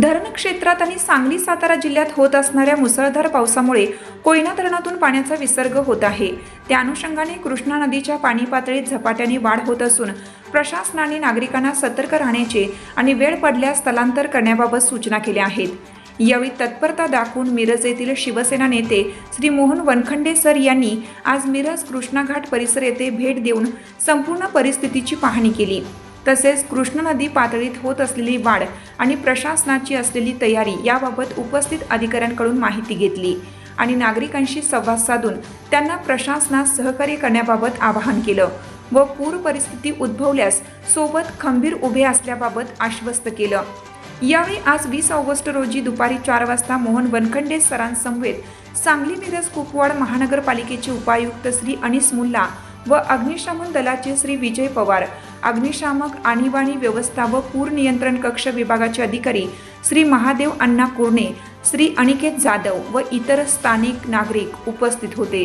धरण क्षेत्रात आणि सांगली सातारा जिल्ह्यात होत असणाऱ्या मुसळधार पावसामुळे कोयना धरणातून पाण्याचा विसर्ग होत आहे. त्या अनुषंगाने कृष्णा नदीच्या पाणी पातळीत झपाट्याने वाढ होत असून प्रशासनाने नागरिकांना सतर्क राहण्याचे आणि वेळ पडल्यास स्थलांतर करण्याबाबत सूचना केल्या आहेत. यावेळी तत्परता दाखवून मिरज येथील शिवसेना नेते श्री मोहन वनखंडे सर यांनी आज मिरज कृष्णाघाट परिसर येथे भेट देऊन संपूर्ण परिस्थितीची पाहणी केली. तसेच कृष्ण नदी पातळीत होत असलेली वाढ आणि प्रशासनाची असलेली तयारी याबाबत उपस्थित अधिकाऱ्यांकडून माहिती घेतली आणि नागरिकांशी संवाद साधून त्यांना प्रशासनास सहकार्य करण्याबाबत आवाहन केलं व पूर परिस्थिती उद्भवल्यास सोबत खंबीर उभे असल्याबाबत आश्वस्त केलं. यावेळी आज वीस ऑगस्ट रोजी दुपारी चार वाजता मोहन वनखंडे सरांसमवेत सांगली मिरज कुपवाड महानगरपालिकेचे उपायुक्त श्री अनिस मुल्ला व अग्निशमन दलाचे श्री विजय पवार अग्निशामक आणीबाणी व्यवस्था व पूर नियंत्रण कक्ष विभागाचे अधिकारी श्री महादेव अण्णा कुर्णे श्री अनिकेत जाधव व इतर स्थानिक नागरिक उपस्थित होते.